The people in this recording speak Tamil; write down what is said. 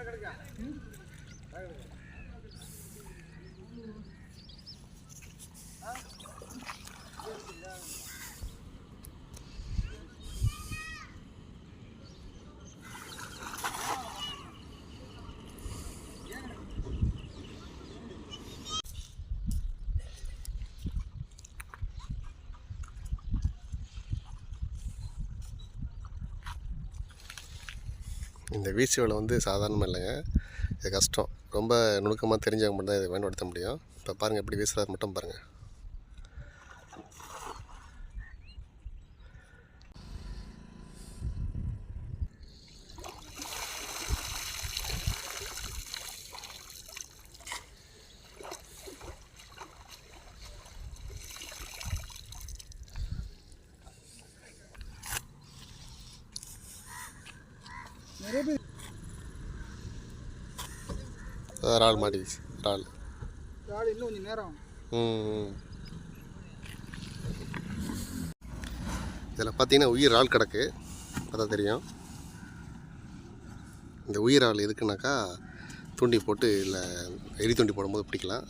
கிடைக்கும் இந்த வீச்சு வந்து சாதாரணமாக இல்லைங்க. இது கஷ்டம். ரொம்ப நுணுக்கமாக தெரிஞ்சவங்க மட்டும் தான் இதை பயன்படுத்த முடியும். இப்போ பாருங்கள் எப்படி வீசுறது மட்டும் பாருங்கள் இறால் மாட்டிக்கிச்சு இறால். ஆள் இன்னும் கொஞ்சம் நேரம் ம் இதில் பார்த்தீங்கன்னா உயிர் ஆள் கிடக்கு. பார்த்தா தெரியும். இந்த உயிர் ஆள் எதுக்குனாக்கா தூண்டி போட்டு இல்லை எரி தூண்டி போடும்போது பிடிக்கலாம்.